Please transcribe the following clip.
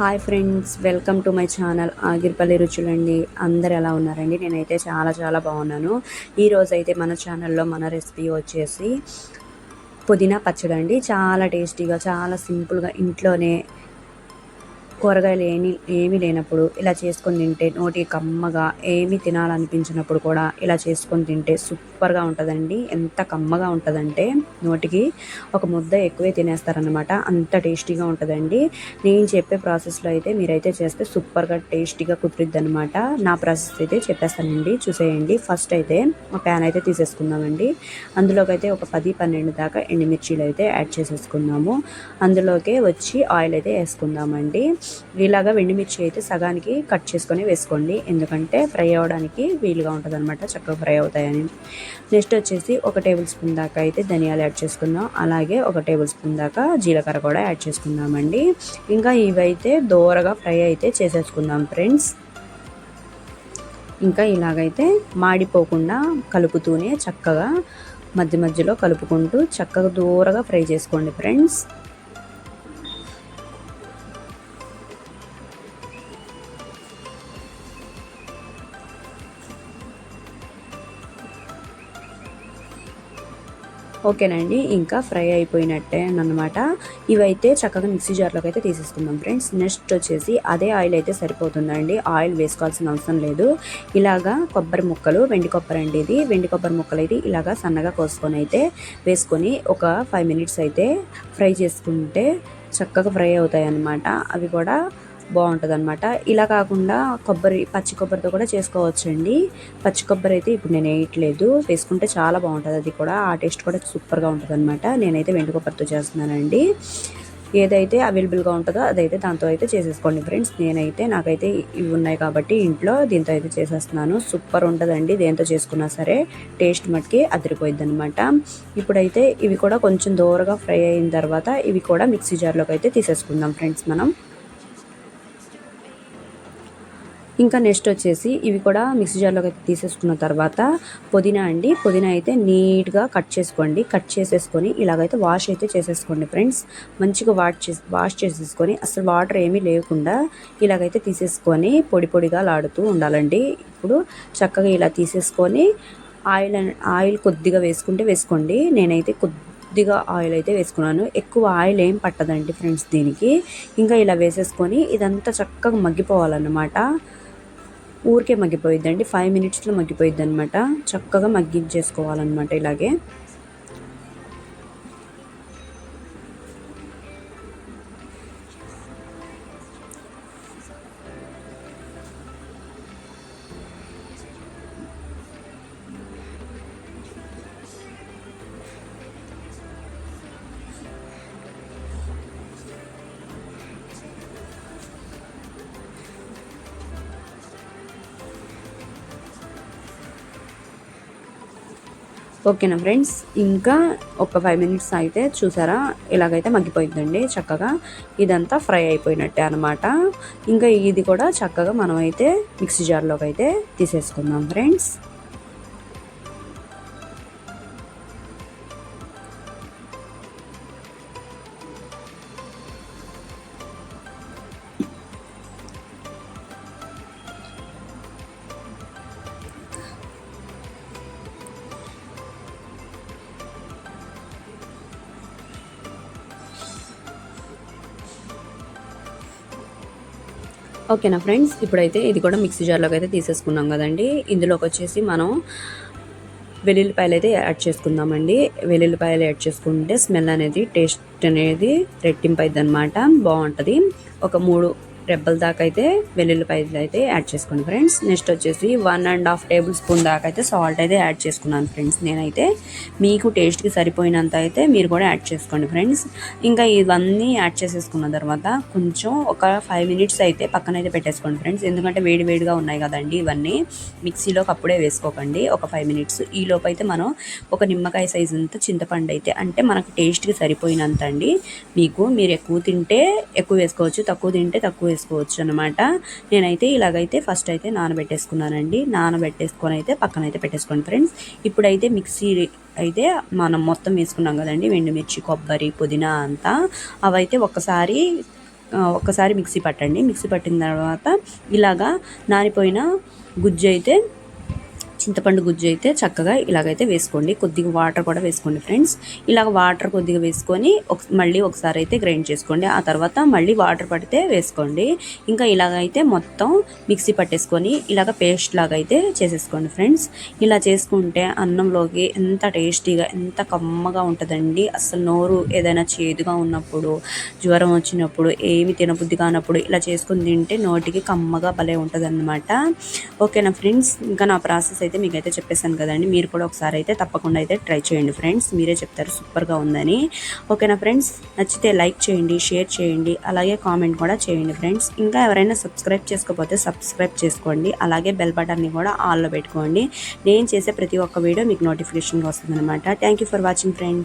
Hi friends welcome to my channel Agiripalli రుచులండి. అందరు ఎలా ఉన్నారండి? నేనైతే చాలా చాలా బాగున్నాను. ఈరోజు అయితే మన ఛానల్లో మన రెసిపీ వచ్చేసి పుదీనా పచ్చడి అండి చాలా టేస్టీగా చాలా సింపుల్గా ఇంట్లోనే కూరగాయలు ఏమి ఏమీ లేనప్పుడు ఇలా చేసుకొని తింటే నోటి కమ్మగా ఏమీ తినాలనిపించినప్పుడు కూడా ఇలా చేసుకొని తింటే సూపర్గా ఉంటుందండి. ఎంత కమ్మగా ఉంటుందంటే నోటికి ఒక ముద్ద ఎక్కువే తినేస్తారనమాట అంత టేస్టీగా ఉంటుందండి. నేను చెప్పే ప్రాసెస్లో అయితే మీరైతే చేస్తే సూపర్గా టేస్టీగా కుదిరిద్ది అనమాట నా ప్రాసెస్ అయితే చెప్పేస్తానండి. చూసేయండి. ఫస్ట్ అయితే ఒక ప్యాన్ అయితే తీసేసుకుందామండి. అందులోకి అయితే ఒక పది పన్నెండు దాకా ఎండుమిర్చీలు అయితే యాడ్ చేసేసుకుందాము అందులోకి వచ్చి ఆయిల్ అయితే వేసుకుందామండి. ఇలాగా వెండిమిర్చి అయితే సగానికి కట్ చేసుకొని వేసుకోండి. ఎందుకంటే ఫ్రై అవ్వడానికి వీలుగా ఉంటుంది అనమాట చక్కగా ఫ్రై అవుతాయని. నెక్స్ట్ వచ్చేసి ఒక టేబుల్ స్పూన్ దాకా అయితే ధనియాలు యాడ్ చేసుకుందాం. అలాగే ఒక టేబుల్ స్పూన్ దాకా జీలకర్ర కూడా యాడ్ చేసుకుందామండి. ఇంకా ఇవైతే దోరగా ఫ్రై అయితే చేసేసుకుందాం ఫ్రెండ్స్. ఇంకా ఇలాగైతే మాడిపోకుండా కలుపుతూనే చక్కగా మధ్య మధ్యలో కలుపుకుంటూ చక్కగా దూరగా ఫ్రై చేసుకోండి ఫ్రెండ్స్. ఓకేనండి ఇంకా ఫ్రై అయిపోయినట్టే అనమాట ఇవైతే చక్కగా మిక్సీ జార్లోకి అయితే తీసేసుకుందాం ఫ్రెండ్స్. నెక్స్ట్ వచ్చేసి అదే ఆయిల్ అయితే సరిపోతుందండి. ఆయిల్ వేసుకోవాల్సిన అవసరం లేదు. ఇలాగా కొబ్బరి ముక్కలు వెండి కొబ్బరి అండి ఇది. వెండి కొబ్బరి ముక్కలు అయితే ఇలాగా సన్నగా కోసుకొని అయితే వేసుకొని ఒక ఫైవ్ మినిట్స్ అయితే ఫ్రై చేసుకుంటే చక్కగా ఫ్రై అవుతాయి అన్నమాట అవి కూడా బాగుంటుంది అనమాట ఇలా కాకుండా కొబ్బరి పచ్చి కొబ్బరితో కూడా చేసుకోవచ్చండి. పచ్చి కొబ్బరి అయితే ఇప్పుడు నేను వేయట్లేదు. వేసుకుంటే చాలా బాగుంటుంది. అది కూడా ఆ టేస్ట్ కూడా సూపర్గా ఉంటుంది అనమాట నేనైతే వెండి కొబ్బరితో చేస్తున్నానండి. ఏదైతే అవైలబుల్గా ఉంటుందో అదైతే దాంతో అయితే చేసేసుకోండి ఫ్రెండ్స్. నేనైతే నాకైతే ఇవి ఉన్నాయి కాబట్టి ఇంట్లో దీంతో అయితే చేసేస్తున్నాను. సూపర్ ఉంటుందండి. దేంతో చేసుకున్నా సరే టేస్ట్ మట్టుకి అదిరిపోయింది అనమాట ఇప్పుడైతే ఇవి కూడా కొంచెం దూరగా ఫ్రై అయిన తర్వాత ఇవి కూడా మిక్సీ జార్లోకి అయితే తీసేసుకుందాం ఫ్రెండ్స్ మనం. ఇంకా నెక్స్ట్ వచ్చేసి ఇవి కూడా మిక్సీ జార్లోకి అయితే తీసేసుకున్న తర్వాత పుదీనా అండి. పుదీనా అయితే నీట్గా కట్ చేసుకోండి. కట్ చేసేసుకొని ఇలాగైతే వాష్ అయితే చేసేసుకోండి ఫ్రెండ్స్. మంచిగా వాష్ చేసి వాష్ చేసేసుకొని అసలు వాటర్ ఏమీ లేకుండా ఇలాగైతే తీసేసుకొని పొడి పొడిగా లాడుతూ ఉండాలండి. ఇప్పుడు చక్కగా ఇలా తీసేసుకొని ఆయిల్ ఆయిల్ కొద్దిగా వేసుకుంటే వేసుకోండి. నేనైతే కొద్ది కొద్దిగా ఆయిల్ అయితే వేసుకున్నాను. ఎక్కువ ఆయిల్ ఏం పట్టదండి ఫ్రెండ్స్ దీనికి. ఇంకా ఇలా వేసేసుకొని ఇదంతా చక్కగా మగ్గిపోవాలన్నమాట. ఊరికే మగ్గిపోయిద్దండి. ఫైవ్ మినిట్స్లో మగ్గిపోయిద్ది అనమాట చక్కగా మగ్గించేసుకోవాలన్నమాట ఇలాగే. ఓకేనా ఫ్రెండ్స్? ఇంకా ఒక ఫైవ్ మినిట్స్ అయితే చూసారా? ఇలాగైతే మగ్గిపోయిందండి చక్కగా. ఇదంతా ఫ్రై అయిపోయినట్టే అనమాట ఇంకా ఇది కూడా చక్కగా మనం అయితే మిక్సీ జార్లోకి అయితే తీసేసుకుందాం ఫ్రెండ్స్. ఓకేనా ఫ్రెండ్స్ ఇప్పుడైతే ఇది కూడా మిక్సీ జార్లోకి అయితే తీసేసుకున్నాం కదండి. ఇందులోకి వచ్చేసి మనం వెల్లుల్లిపాయలు అయితే యాడ్ చేసుకుందామండి. వెల్లుల్లిపాయలు యాడ్ చేసుకుంటే స్మెల్ అనేది టేస్ట్ అనేది రెట్టింపు అనమాట బాగుంటుంది. ఒక మూడు రెబ్బల దాకా అయితే వెల్లుల్లిపాయలు అయితే యాడ్ చేసుకోండి ఫ్రెండ్స్. నెక్స్ట్ వచ్చేసి one and half tablespoon దాకా అయితే సాల్ట్ అయితే యాడ్ చేసుకున్నాను ఫ్రెండ్స్. నేనైతే మీకు టేస్ట్కి సరిపోయినంత అయితే మీరు కూడా యాడ్ చేసుకోండి ఫ్రెండ్స్. ఇంకా ఇవన్నీ యాడ్ చేసేసుకున్న తర్వాత కొంచెం ఒక ఫైవ్ మినిట్స్ అయితే పక్కన అయితే పెట్టేసుకోండి ఫ్రెండ్స్. ఎందుకంటే వేడి వేడిగా ఉన్నాయి కదండి ఇవన్నీ. మిక్సీలోకి అప్పుడే వేసుకోకండి. ఒక ఫైవ్ మినిట్స్. ఈ లోపు అయితే మనం ఒక నిమ్మకాయ సైజు అంత చింతపండు అయితే అంటే మనకు టేస్ట్కి సరిపోయినంత అండి. మీకు మీరు ఎక్కువ తింటే ఎక్కువ వేసుకోవచ్చు తక్కువ తింటే తక్కువ వేసుకోవచ్చు అనమాట నేనైతే ఇలాగైతే ఫస్ట్ అయితే నానబెట్టేసుకున్నానండి. నానబెట్టేసుకొని అయితే పక్కన అయితే పెట్టేసుకోండి ఫ్రెండ్స్ ఇప్పుడైతే మిక్సీ అయితే మనం మొత్తం వేసుకున్నాం కదండి. ఎండుమిర్చి కొబ్బరి పుదీనా అంతా. అవైతే ఒక్కసారి ఒక్కసారి మిక్సీ పట్టండి. మిక్సీ పట్టిన తర్వాత ఇలాగా నానిపోయిన గుజ్జు అయితే చింతపండు గుజ్జు అయితే చక్కగా ఇలాగైతే వేసుకోండి. కొద్దిగా వాటర్ కూడా వేసుకోండి ఫ్రెండ్స్. ఇలాగ వాటర్ కొద్దిగా వేసుకొని ఒక మళ్ళీ ఒకసారి అయితే గ్రైండ్ చేసుకోండి. ఆ తర్వాత మళ్ళీ వాటర్ పడితే వేసుకోండి. ఇంకా ఇలాగైతే మొత్తం మిక్సీ పట్టేసుకొని ఇలాగ పేస్ట్ లాగా అయితే చేసేసుకోండి ఫ్రెండ్స్. ఇలా చేసుకుంటే అన్నంలోకి ఎంత టేస్టీగా ఎంత కమ్మగా ఉంటుందండి. అసలు నోరు ఏదైనా చేదుగా ఉన్నప్పుడు జ్వరం వచ్చినప్పుడు ఏమి తినబుద్ధి కానప్పుడు ఇలా చేసుకుని తింటే నోటికి కమ్మగా భలే ఉంటుంది ఓకేనా ఫ్రెండ్స్? ఇంకా నా ప్రాసెస్ అయితే అయితే మీకైతే చెప్పేశాను కదండి. మీరు కూడా ఒకసారి అయితే తప్పకుండా అయితే ట్రై చేయండి ఫ్రెండ్స్. మీరే చెప్తారు సూపర్గా ఉందని. ఓకేనా ఫ్రెండ్స్? నచ్చితే లైక్ చేయండి షేర్ చేయండి అలాగే కామెంట్ కూడా చేయండి ఫ్రెండ్స్. ఇంకా ఎవరైనా సబ్స్క్రైబ్ చేసుకోకపోతే సబ్స్క్రైబ్ చేసుకోండి. అలాగే బెల్ బటన్ని కూడా ఆల్లో పెట్టుకోండి. నేను చేసే ప్రతి ఒక్క వీడియో మీకు నోటిఫికేషన్గా వస్తుందన్నమాట. Thank you for watching friends.